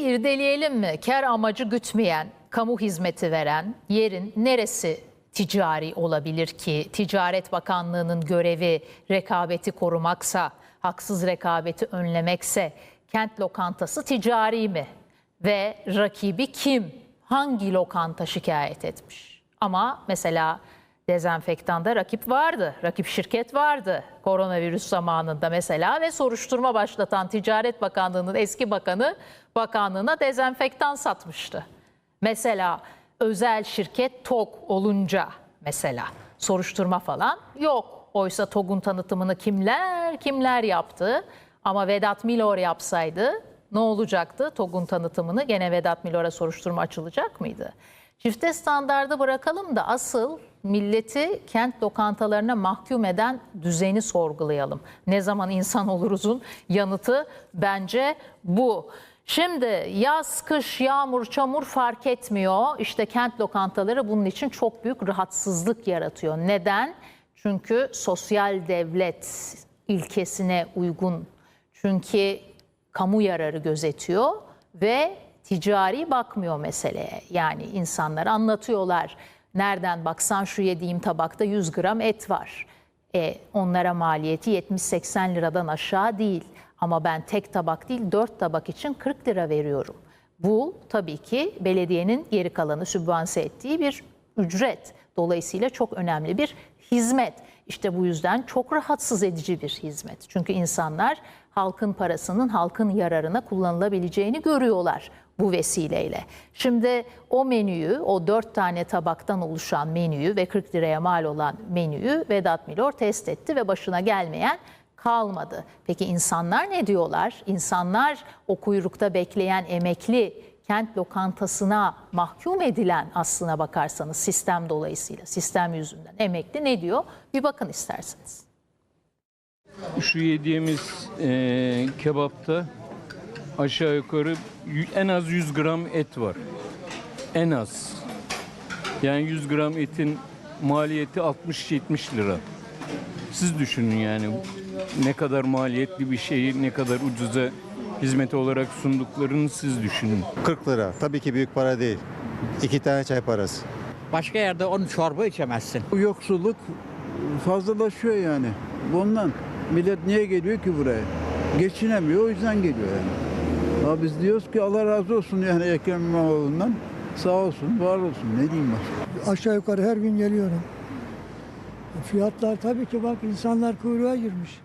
bir irdeleyelim mi? Kar amacı gütmeyen, kamu hizmeti veren yerin neresi ticari olabilir ki? Ticaret Bakanlığı'nın görevi rekabeti korumaksa, haksız rekabeti önlemekse kent lokantası ticari mi? Ve rakibi kim? Hangi lokanta şikayet etmiş? Ama mesela dezenfektanda rakip vardı. Rakip şirket vardı koronavirüs zamanında mesela ve soruşturma başlatan Ticaret Bakanlığı'nın eski bakanı bakanlığına dezenfektan satmıştı. Mesela özel şirket TOG olunca mesela soruşturma falan yok. Oysa TOG'un tanıtımını kimler kimler yaptı ama Vedat Milor yapsaydı ne olacaktı? TOG'un tanıtımını gene Vedat Milor'a soruşturma açılacak mıydı? Çifte standardı bırakalım da asıl milleti kent lokantalarına mahkum eden düzeni sorgulayalım. Ne zaman insan oluruzun yanıtı bence bu. Şimdi yaz, kış, yağmur, çamur fark etmiyor. İşte kent lokantaları bunun için çok büyük rahatsızlık yaratıyor. Neden? Çünkü sosyal devlet ilkesine uygun. Çünkü kamu yararı gözetiyor ve ticari bakmıyor meseleye. Yani insanlar anlatıyorlar. Nereden baksan şu yediğim tabakta 100 gram et var. E, onlara maliyeti 70-80 liradan aşağı değil. Ama ben tek tabak değil 4 tabak için 40 lira veriyorum. Bu tabii ki belediyenin geri kalanı sübvanse ettiği bir ücret. Dolayısıyla çok önemli bir hizmet. İşte bu yüzden çok rahatsız edici bir hizmet. Çünkü insanlar halkın parasının halkın yararına kullanılabileceğini görüyorlar bu vesileyle. Şimdi o menüyü, o dört tane tabaktan oluşan menüyü ve 40 liraya mal olan menüyü Vedat Milor test etti ve başına gelmeyen kalmadı. Peki insanlar ne diyorlar? İnsanlar o kuyrukta bekleyen emekli kent lokantasına mahkum edilen aslına bakarsanız sistem dolayısıyla, sistem yüzünden emekli ne diyor? Bir bakın isterseniz. Şu yediğimiz eee, kebapta aşağı yukarı en az 100 gram et var. En az. Yani 100 gram etin maliyeti 60-70 lira. Siz düşünün yani ne kadar maliyetli bir şeyi ne kadar ucuza hizmet olarak sunduklarını siz düşünün. 40 lira. Tabii ki büyük para değil. İki tane çay parası. Başka yerde onun çorba içemezsin. Bu yoksulluk fazlalaşıyor yani. Bundan millet niye geliyor ki buraya? Geçinemiyor o yüzden geliyor yani. Ama biz diyoruz ki Allah razı olsun yani Ekrem İmamoğlu'ndan. Sağ olsun, var olsun. Ne diyeyim başka? Aşağı yukarı her gün geliyorum. Fiyatlar tabii ki bak insanlar kuyruğa girmiş.